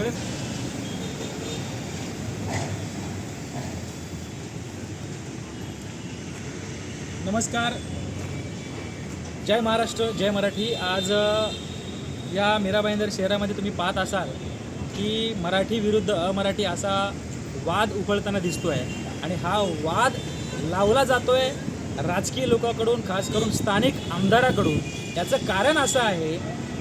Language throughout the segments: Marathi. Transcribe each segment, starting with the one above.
सगळे नमस्कार. जय महाराष्ट्र जय मराठी. आज या मीराबाईंदर शहरामध्ये तुम्ही पाहत असाल की मराठी विरुद्ध अमराठी असा वाद उकळताना दिसतो आहे आणि हा वाद लावला जातो आहे राजकीय लोकांकडून खास करून स्थानिक आमदाराकडून. याचं कारण असं आहे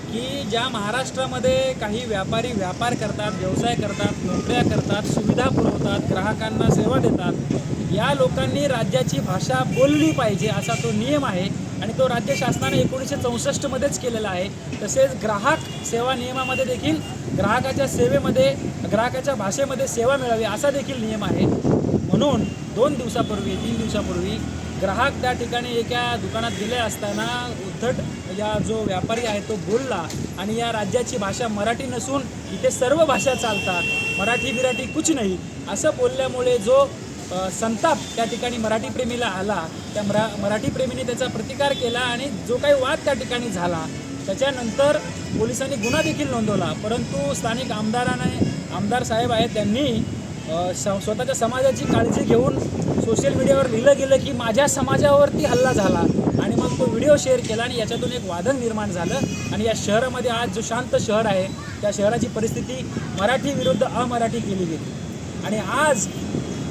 की ज्या महाराष्ट्रामध्ये काही व्यापारी व्यापार करतात व्यवसाय करतात नोकऱ्या करतात सुविधा पुरवतात ग्राहकांना सेवा देतात या लोकांनी राज्याची भाषा बोलली पाहिजे असा तो नियम आहे आणि तो राज्य शासनाने एकोणीसशे चौसष्टमध्येच केलेला आहे. तसेच ग्राहक सेवा नियमामध्ये देखील ग्राहकाच्या सेवेमध्ये ग्राहकाच्या भाषेमध्ये सेवा मिळावी असा देखील नियम आहे. म्हणून दोन दिवसापूर्वी तीन दिवसापूर्वी ग्राहक त्या ठिकाणी एका दुकानात गेले असताना उद्धट या जो व्यापारी आहे तो बोलला आणि या राज्याची भाषा मराठी नसून इथे सर्व भाषा चालतात. मराठी बिराठी कुछ नाही. असं बोलल्यामुळे जो संताप त्या ठिकाणी मराठी प्रेमीला आला त्या मरा मराठी प्रेमीने त्याचा प्रतिकार केला आणि जो काही वाद त्या ठिकाणी झाला त्याच्यानंतर पोलिसांनी गुन्हा देखील नोंदवला. परंतु स्थानिक आमदाराने आमदार साहेब आहेत त्यांनी स्वतःच्या समाजाची काळजी घेऊन सोशल मीडियावर लिहिलं गेलं की माझ्या समाजावरती हल्ला झाला आणि मग तो व्हिडिओ शेअर केला आणि याच्यातून एक वादन निर्माण झालं. आणि या शहरामध्ये आज जो शांत शहर आहे त्या शहराची परिस्थिती मराठी विरुद्ध अमराठी केली गेली. आणि आज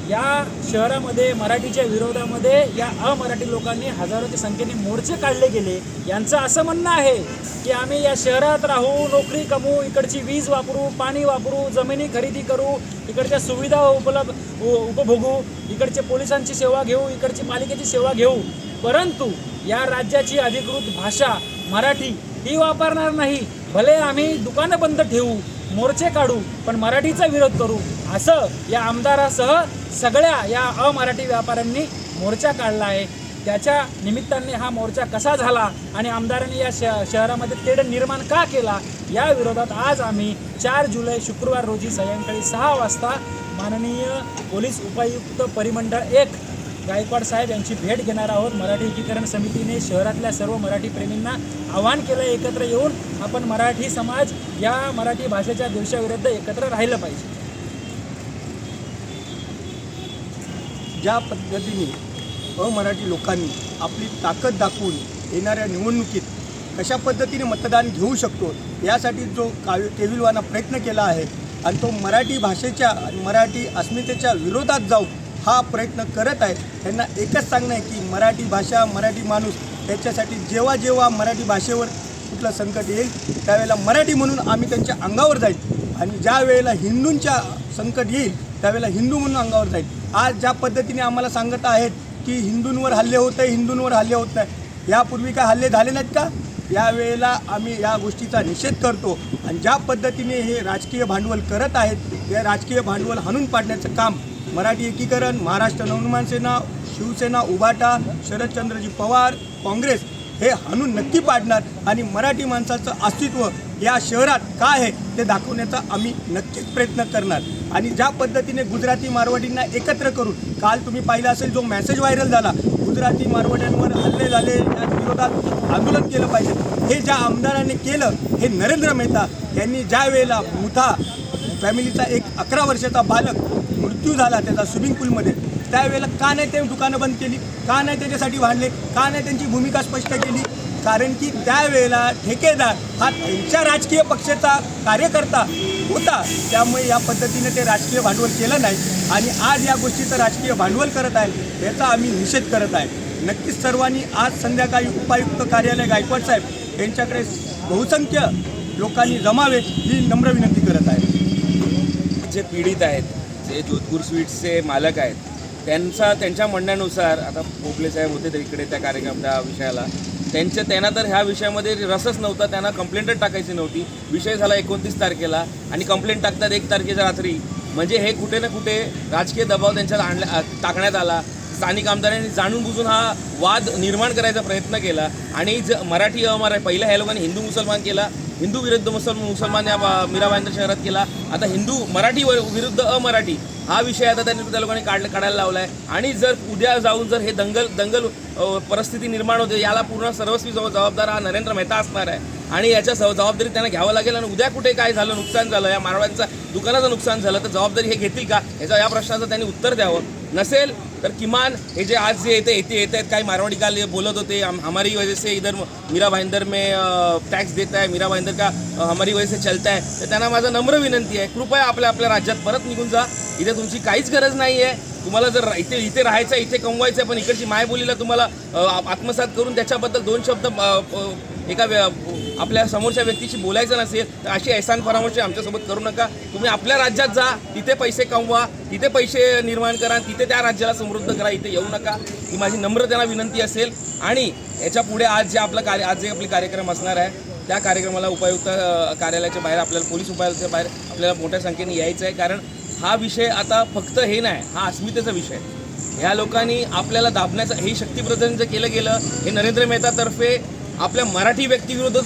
या शहरामध्ये मराठीच्या विरोधामध्ये या अमराठी लोकांनी हजारोच्या संख्येने मोर्चे काढले गेले. यांचं असं म्हणणं आहे की आम्ही या शहरात राहू नोकरी कमवू इकडची वीज वापरू पाणी वापरू जमिनी खरेदी करू इकडच्या सुविधा उपलब्ध उ- उपभोगू इकडचे पोलिसांची सेवा घेऊ इकडची पालिकेची सेवा घेऊ. परंतु या राज्याची अधिकृत भाषा मराठी ही वापरणार नाही. भले आम्ही दुकानं बंद ठेवू मोर्चे काढू पण मराठीचा विरोध करू. असं या आमदारासह सगळ्या या अमराठी व्यापाऱ्यांनी मोर्चा काढला आहे. त्याच्या निमित्ताने हा मोर्चा कसा झाला आणि आमदारांनी या श शहरामध्ये तेढ निर्माण का केला या विरोधात आज आम्ही चार जुलै शुक्रवार रोजी सायंकाळी सहा वाजता माननीय पोलीस उपायुक्त परिमंडळ एक गायकवाड साहेब यांची भेट घेणार आहोत. मराठी एकीकरण समितीने शहरातल्या सर्व मराठी प्रेमींना आवाहन केलं एकत्र येऊन आपण मराठी समाज या मराठी भाषेच्या दिवसाविरुद्ध एकत्र राहिलं पाहिजे. ज्या पद्धतीने अमराठी लोकांनी आपली ताकद दाखवून येणाऱ्या निवडणुकीत कशा पद्धतीने मतदान घेऊ शकतो यासाठी जो काव केविलवाना प्रयत्न केला आहे आणि तो मराठी भाषेच्या मराठी अस्मितेच्या विरोधात जाऊन हा प्रयत्न करत आहे. त्यांना एकच सांगणं आहे की मराठी भाषा मराठी माणूस त्याच्यासाठी जेव्हा जेव्हा मराठी भाषेवर कुठलं संकट येईल त्यावेळेला मराठी म्हणून आम्ही त्यांच्या अंगावर जाईल. आणि ज्या वेळेला हिंदूंच्या संकट येईल त्यावेळेला हिंदू म्हणून अंगावर जाईल. आज ज्या पद्धतीने आम्हाला सांगत आहेत की हिंदूंवर हल्ले होत आहे हिंदूंवर हल्ले होत नाही यापूर्वी काय हल्ले झाले नाहीत का? यावेळेला आम्ही या गोष्टीचा निषेध करतो. आणि ज्या पद्धतीने हे राजकीय भांडवल करत आहेत हे राजकीय भांडवल हाणून पाडण्याचं काम मराठी एकीकरण महाराष्ट्र नवनिर्माण सेना शिवसेना उभाटा शरदचंद्रजी पवार काँग्रेस हे हाणून नक्की पाडणार आणि मराठी माणसाचं अस्तित्व या शहरात काय आहे ते दाखवण्याचा आम्ही नक्कीच प्रयत्न करणार. आणि ज्या पद्धतीने गुजराती मारवाडींना एकत्र करून काल तुम्ही पाहिलं असेल जो मेसेज व्हायरल झाला गुजराती मारवाड्यांवर हल्ले झाले या विरोधात आंदोलन केलं पाहिजे. हे ज्या आमदारांनी केलं हे नरेंद्र मेहता यांनी ज्या वेळेला मुथा फॅमिलीचा एक अकरा वर्षाचा बालक मृत्यू झाला त्याचा स्विमिंग पूलमध्ये. त्यावेळेला का नाही ते दुकानं बंद केली? का नाही त्याच्यासाठी भांडले का नाही त्यांची भूमिका स्पष्ट केली? कारण की त्यावेळेला ठेकेदार हा त्यांच्या राजकीय पक्षाचा कार्यकर्ता होता. त्यामुळे या पद्धतीने ते राजकीय भांडवल केलं नाही. आणि आज या गोष्टीचं राजकीय भांडवल करत आहे याचा आम्ही निषेध करत आहे. नक्कीच सर्वांनी आज संध्याकाळी उपायुक्त कार्यालय गायकवाड साहेब यांच्याकडे बहुसंख्य लोकांनी जमावे ही नम्र विनंती करत आहे. जे पीडित आहेत जे जोधपूर स्वीट्सचे मालक आहेत त्यांचा त्यांच्या म्हणण्यानुसार आता पोपले साहेब होते ते इकडे त्या कार्यक्रम त्या विषयाला त्यांच्या त्यांना तर ह्या विषयामध्ये रसच नव्हता त्यांना कंप्लेंटच टाकायची नव्हती. विषय झाला एकोणतीस तारखेला आणि कंप्लेंट टाकतात एक तारखेच्या रात्री. म्हणजे हे कुठे ना कुठे राजकीय दबाव त्यांच्यात आणल्या टाकण्यात आला. स्थानिक आमदारांनी जाणून बुजून हा वाद निर्माण करायचा प्रयत्न केला आणि ज मराठी अमराठी पहिला ह्या लोकांनी हिंदू मुसलमान केला हिंदू विरुद्ध मुसलमान मुसलमान या बा- मीराबाईंच्या शहरात केला आता हिंदू मराठी विरुद्ध अमराठी हा विषय आता त्यांनी त्या लोकांनी काढ काढायला लावला आहे आणि जर उद्या जाऊन जर हे दंगल दंगल परिस्थिती निर्माण होते याला पूर्ण सर्वस्वी जवळ जबाबदार हा नरेंद्र मेहता असणार आहे. आणि याच्या सव- जबाबदारी त्यांना घ्यावं लागेल आणि उद्या कुठे काय झालं नुकसान झालं या मारवाड्यांचा दुकानाचं नुकसान झालं तर जबाबदारी हे घेतील का? याचा या प्रश्नाचं त्यांनी उत्तर द्यावं. नसेल तर किमान हे जे आज जे येते येते येत आहेत काही मारवाडी काल बोलत होते हम- हमारी वजह से इधर मीरा भाईंदर में टॅक्स देत आहे मीरा भाईंदर का हमारी वजह से चलता है तर त्यांना माझा नम्र विनंती आहे कृपया आपल्या आपल्या राज्यात परत निघून जा. इथे तुमची काहीच गरज नाही आहे तुम्हाला जर इथे इथे राहायचं आहे इथे कमवायचं आहे पण इकडची मायबोलीला तुम्हाला आत्मसात करून त्याच्याबद्दल दोन शब्द एका आपल्या समोरच्या व्यक्तीशी बोलायचं नसेल तर अशी ऐसान परामर्श आमच्यासोबत करू नका. तुम्ही आपल्या राज्यात जा तिथे पैसे कमवा तिथे पैसे निर्माण करा तिथे त्या राज्याला समृद्ध करा इथे येऊ नका. ही माझी नम्र त्यांना विनंती असेल. आणि याच्यापुढे आज जे आपलं कार्य आज जे आपले कार्यक्रम असणार आहे त्या कार्यक्रमाला उपायुक्त कार्यालयाच्या बाहेर आपल्याला पोलीस उपायुक्ताच्या बाहेर आपल्याला मोठ्या संख्येने यायचं आहे. कारण हा विषय आता फक्त हे नाही हा अस्मितेचा विषय ह्या लोकांनी आपल्याला दाबण्याचं हे शक्तीप्रदर्शन जे केलं गेलं हे नरेंद्र मेहतातर्फे आपल्या मराठी व्यक्तीविरुद्ध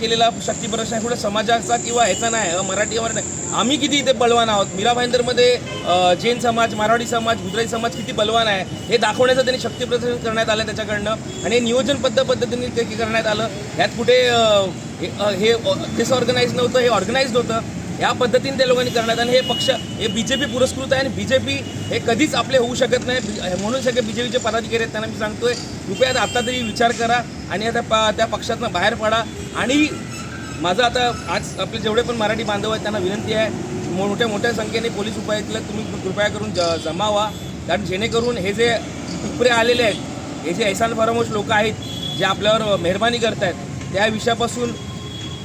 केलेला शक्तीप्रदर्शन आहे कुठे समाजाचा किंवा ह्याचा नाही मराठी नाही. आम्ही किती इथे बलवान आहोत? मीरा भाईंदरमध्ये जैन समाज मारवाडी समाज गुजराती समाज किती बलवान आहे हे दाखवण्याचं त्यांनी शक्तीप्रदर्शन करण्यात आलं त्याच्याकडनं. आणि नियोजनबद्ध पद्धतीने ते करण्यात आलं. ह्यात कुठे हे- हे डिसऑर्गनाईज नव्हतं हे ऑर्गनाईज्ड होतं. या पद्धतीने त्या लोकांनी करण्यात आणि हे पक्ष हे बी जे पी पुरस्कृत आहे आणि बी जे पी हे कधीच आपले होऊ शकत नाही. म्हणून सगळे बी जे पीचे पदाधिकारी आहेत त्यांना मी सांगतोय कृपया आता तरी विचार करा आणि आता प त्या पक्षातनं बाहेर पडा. आणि माझं आता आज आपले जेवढे पण मराठी बांधव आहेत त्यांना विनंती आहे मोठ्या मोठ्या संख्येने पोलीस उपायुक्तला तुम्ही कृपया करून ज जमा व्हा कारण जेणेकरून हे जे उपरे आलेले आहेत हे जे ऐसान फरामोश लोक आहेत जे आपल्यावर मेहरबानी करत आहेत त्या विषयापासून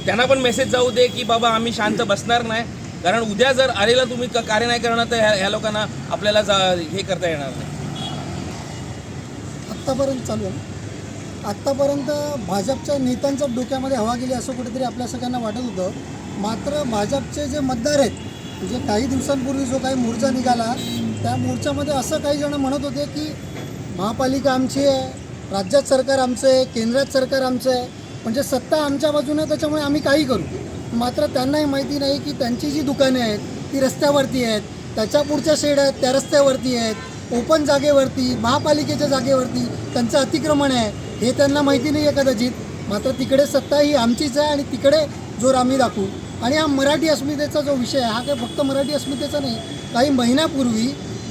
त्यांना पण मेसेज जाऊ दे की बाबा आम्ही शांत बसणार नाही. कारण उद्या जर आलेला तुम्ही कार्य नाही करणार तर ह्या ह्या लोकांना आपल्याला जा हे करता येणार नाही. आत्तापर्यंत चालू आहे. आत्तापर्यंत भाजपच्या नेत्यांच्या डोक्यामध्ये हवा गेली असं कुठेतरी आपल्या सगळ्यांना वाटत होतं. मात्र भाजपचे जे मतदार आहेत म्हणजे काही दिवसांपूर्वी जो काही मोर्चा निघाला त्या मोर्चामध्ये असं काही जण म्हणत होते की महापालिका आमची आहे राज्यात सरकार आमचं आहे केंद्रात सरकार आमचं आहे. म्हणजे सत्ता आमच्या बाजूने त्याच्यामुळे आम्ही काही करू. मात्र त्यांनाही माहिती नाही की त्यांची जी दुकाने आहेत ती रस्त्यावरती आहेत त्याच्या पुढच्या शेड आहेत त्या रस्त्यावरती आहेत ओपन जागेवरती महापालिकेच्या जागेवरती त्यांचं अतिक्रमण आहे हे त्यांना माहिती नाही आहे कदाचित. मात्र तिकडे सत्ता ही आमचीच आहे आणि तिकडे जोर आम्ही दाखवू. आणि हा मराठी अस्मितेचा जो विषय आहे हा काही फक्त मराठी अस्मितेचा नाही काही महिन्यापूर्वी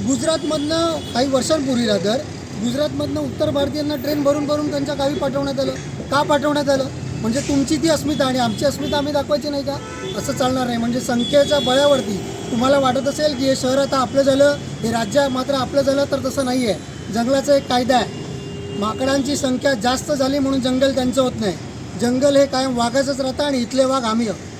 गुजरातमधनं काही वर्षांपूर्वी रादर गुजरातमधनं उत्तर भारतीयांना ट्रेन भरून भरून त्यांच्या गावी पाठवण्यात आलं. का पाठवण्यात आलं? म्हणजे तुमची ती अस्मिता आणि आमची अस्मिता आम्ही दाखवायची नाही का? असं चालणार नाही. म्हणजे संख्येच्या बळावरती तुम्हाला वाटत असेल की हे शहर आता आपलं झालं हे राज्य मात्र आपलं झालं तर तसं नाही आहे जंगलाचा एक कायदा आहे. माकडांची संख्या जास्त झाली म्हणून जंगल त्यांचं होत नाही. जंगल हे कायम वाघाचंच राहतं आणि इथले वाघ आम्ही आहोत.